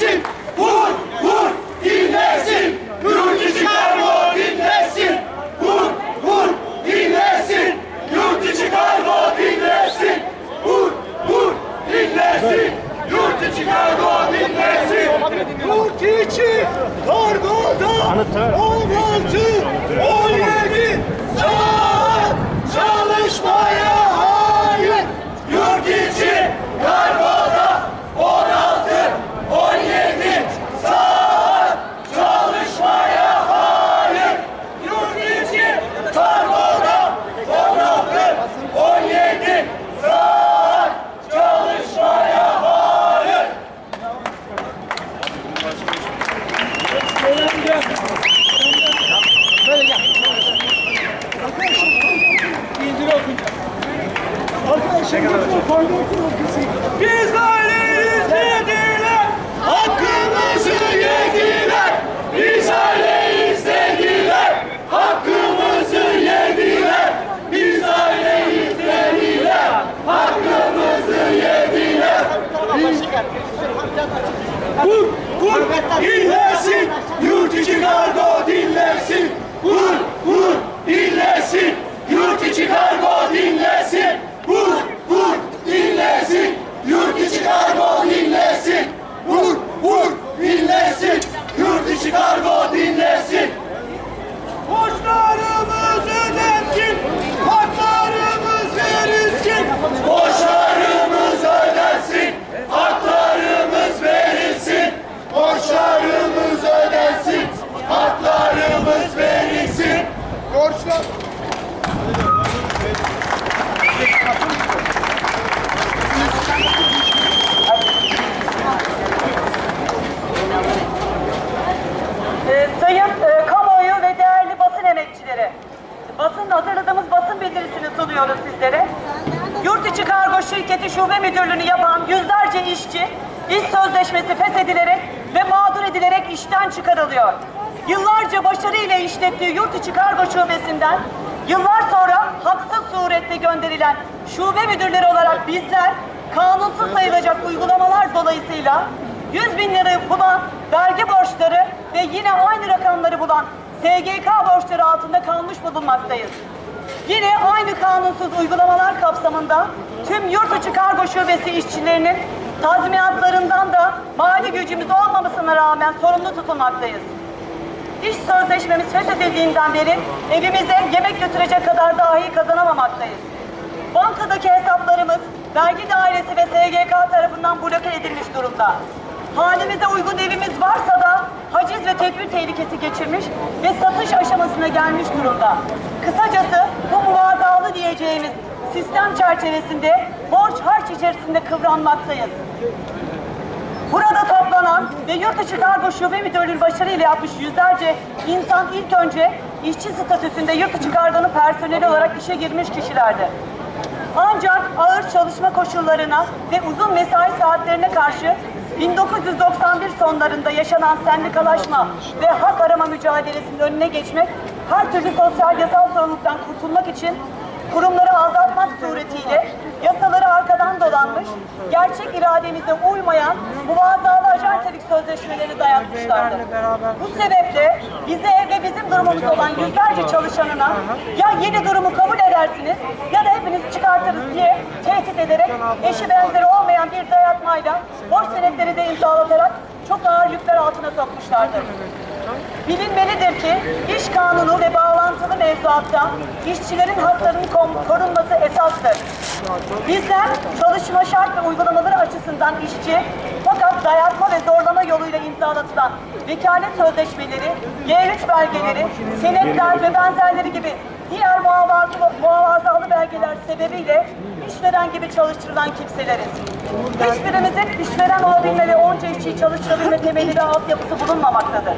dinlesin. Vur, vur, dinlesin. Yurt içi kargo dinlesin. Vur, vur, dinlesin. Yurt içi kargo dinlesin. Vur, vur, dinlesin. Yurt içi kargo dinlesin. Yurt içi kargo da. Biz aileyiz dediler, hakkımızı yediler. Biz aileyiz dediler, hakkımızı yediler. Biz aileyiz dediler, hakkımızı yediler. Vur, vur, dinlesin, yurt içi kargo dinlesin. Vur, vur, dinlesin, yurt içi kargo dinlesin. Vur, vur, dinlesin, yurt içi kargo dinlesin. Vur, vur, dinlesin, yurt içi kargo dinlesin. Borçlarımız ödensin, haklarımız verilsin. Borçlarımız ödensin, haklarımız verilsin. Borçlarımız ödensin, haklarımız verilsin. Borçlar... Ee, sayın e, kamuoyu ve değerli basın emekçileri, basın hazırladığımız basın bildirisini sunuyoruz sizlere. Yurt içi kargo şirketi şube müdürlüğünü yapan yüzlerce işçi, iş sözleşmesi feshedilerek ve mağdur edilerek işten çıkarılıyor. Yıllarca başarıyla işlettiği yurt içi kargo şubesinden yıllar sonra haksız surette gönderilen şube müdürleri olarak bizler kanunsuz sayılacak uygulamalar dolayısıyla 100 bin lirayı bulan vergi borçları ve yine aynı rakamları bulan SGK borçları altında kalmış bulunmaktayız. Yine aynı kanunsuz uygulamalar kapsamında tüm yurt içi kargo şubesi işçilerinin tazminatlarından da mali gücümüz olmamasına rağmen sorumlu tutulmaktayız. İş sözleşmemiz feshedildiğinden beri evimize yemek götürecek kadar dahi kazanamamaktayız. Bankadaki hesaplarımız vergi dairesi ve SGK tarafından bloke edilmiş durumda. Halimize uygun evimiz varsa da haciz ve tedbir tehlikesi geçirmiş ve satış aşamasına gelmiş durumda. Kısacası bu muvazalı diyeceğimiz sistem çerçevesinde borç harç içerisinde kıvranmaktayız. Burada toplanan ve yurt içi kargo şube müdürlüğü başarıyla yapmış yüzlerce insan ilk önce işçi statüsünde yurt içi kargonun personeli olarak işe girmiş kişilerdi. Ancak ağır çalışma koşullarına ve uzun mesai saatlerine karşı 1991 sonlarında yaşanan sendikalaşma ve hak arama mücadelesinin önüne geçmek, her türlü sosyal yasal sorumluluktan kurtulmak için kurumları aldatmak suretiyle yasaları arkadan dolanmış, gerçek irademize uymayan muvazalı ajantelik sözleşmeleri dayatmışlardı. Bu sebeple bize ve bizim durumumuz olan yüzlerce çalışanına ya yeni durumu kabul edersiniz ya da hepiniz çıkartırız diye tehdit ederek eşi benzeri olmayan bir dayatmayla borç senetleri de imzalatarak çok ağır yükler altına sokmuşlardır. Bilinmelidir ki iş kanunu ve bağlantılı mevzuatta işçilerin haklarının korunması esastır. Bizler çalışma şart ve uygulamaları açısından işçi fakat dayatma ve zorlama yoluyla imzalatılan vekalet sözleşmeleri, G3 belgeleri, senetler ve benzerleri gibi diğer muhafazalı, muhafazalı belgeler sebebiyle işveren gibi çalıştırılan kimseleriz. Hiçbirimizin işveren olabilme ve onca işçiyi çalıştırabilme temeli ve altyapısı bulunmamaktadır.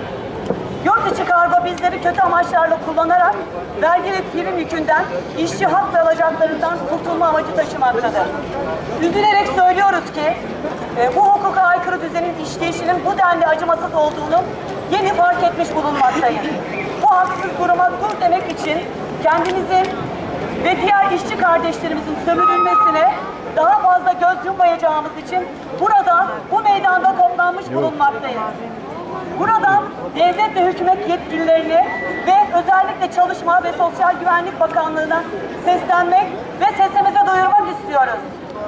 Yurt içi kargo bizleri kötü amaçlarla kullanarak vergi ve prim yükünden işçi hak ve alacaklarından kurtulma amacı taşımaktadır. Üzülerek söylüyoruz ki e, bu hukuka aykırı düzenin işleyişinin bu denli acımasız olduğunu yeni fark etmiş bulunmaktayız. Bu haksız duruma dur demek için kendimizin ve diğer işçi kardeşlerimizin sömürülmesine daha fazla göz yummayacağımız için burada bu meydanda toplanmış bulunmaktayız. Buradan devlet ve hükümet yetkililerine ve özellikle Çalışma ve Sosyal Güvenlik Bakanlığı'na seslenmek ve sesimizi duyurmak istiyoruz.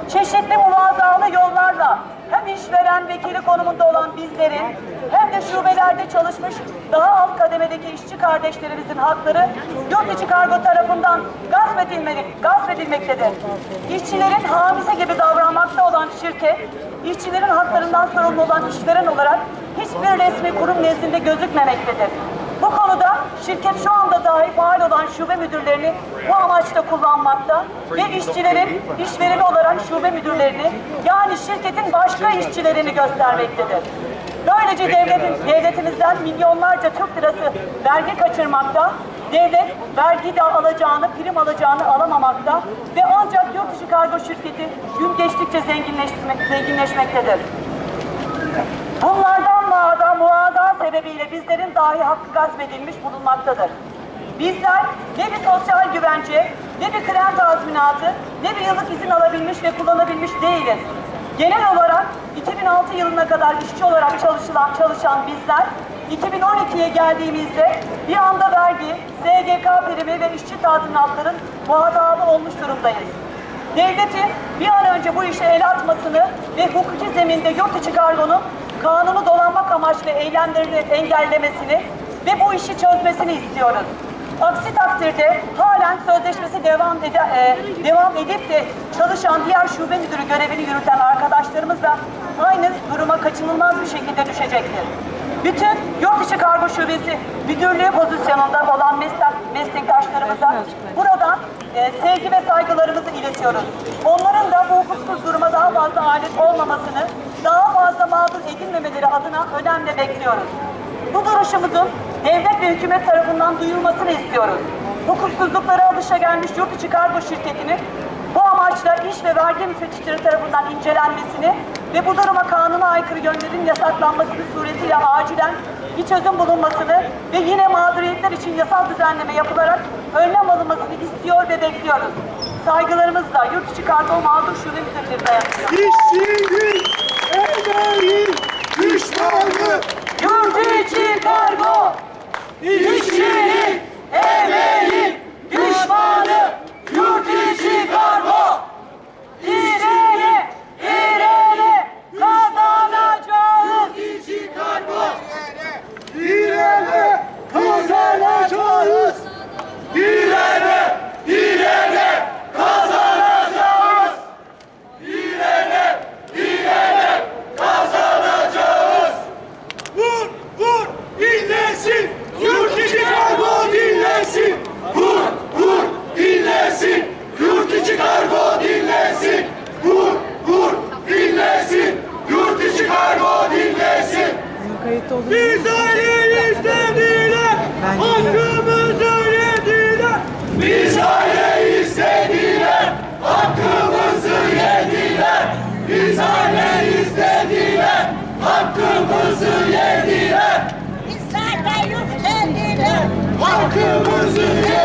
Çeşitli muvazalı yollarla hem işveren vekili konumunda olan bizlerin hem Özellikle şubelerde çalışmış daha alt kademedeki işçi kardeşlerimizin hakları yurt içi kargo tarafından gasp, edilmelik, gasp edilmektedir. İşçilerin hamisi gibi davranmakta olan şirket, işçilerin haklarından sorumlu olan işveren olarak hiçbir resmi kurum nezdinde gözükmemektedir. Bu konuda şirket şu anda dahi faal olan şube müdürlerini bu amaçla kullanmakta ve işçilerin işvereni olarak şube müdürlerini yani şirketin başka işçilerini göstermektedir. Böylece devletin, devletimizden milyonlarca Türk lirası vergi kaçırmakta, devlet vergi de alacağını, prim alacağını alamamakta ve ancak yurt dışı kargo şirketi gün geçtikçe zenginleşmek, zenginleşmektedir. Bunlardan mağda muaza sebebiyle bizlerin dahi hakkı gasp edilmiş bulunmaktadır. Bizler ne bir sosyal güvence, ne bir krem tazminatı, ne bir yıllık izin alabilmiş ve kullanabilmiş değiliz. Genel olarak 2006 yılına kadar işçi olarak çalışılan, çalışan bizler 2012'ye geldiğimizde bir anda vergi, SGK primi ve işçi tazminatların muhatabı olmuş durumdayız. Devletin bir an önce bu işe el atmasını ve hukuki zeminde yurt içi kargonun kanunu dolanmak amaçlı eylemlerini engellemesini ve bu işi çözmesini istiyoruz. Aksi takdirde halen sözleşmesi devam, ede, e, devam edip de çalışan diğer şube müdürü görevini yürüten arkadaşlarımız da aynı duruma kaçınılmaz bir şekilde düşecektir. Bütün yurt içi kargo şubesi müdürlüğü pozisyonunda olan meslek, meslektaşlarımıza buradan e, sevgi ve saygılarımızı iletiyoruz. Onların da bu hukuksuz duruma daha fazla alet olmamasını, daha fazla mağdur edilmemeleri adına önemli bekliyoruz. Bu duruşumuzun devlet ve hükümet tarafından duyulmasını istiyoruz. Hukuksuzluklara alışagelmiş yurt içi kargo şirketinin bu amaçla iş ve vergi müfettişleri tarafından incelenmesini ve bu duruma kanuna aykırı yönlerin yasaklanması suretiyle acilen bir çözüm bulunmasını ve yine mağduriyetler için yasal düzenleme yapılarak önlem alınmasını istiyor ve bekliyoruz. Saygılarımızla yurt içi kargo mağdur şube müdürleri dayanıyor. İşçinin emeği düşmanı. Yurt içi kargo İşçinin emeği düşmanı. Yurt içi kargo. direne, direne kazanacağız. Yurt içi kargo. Direne kazanacağız. Direne, direne kazanacağız. Direne, direne kazanacağız. Vur, vur, dinlesin. Yurt içi kargo dinlesin. Vur, vur, dinlesin. Yurt içi kargo dinlesin. Vur, vur, dinlesin. Yurt içi kargo dinlesin. Biz aileyiz dediler. Hakkımızı yediler. Biz aileyiz dediler. Hakkımızı yediler. Biz aileyiz dediler. Hakkımızı yediler. Biz zaten yükseldiler. Hakkımızı yediler.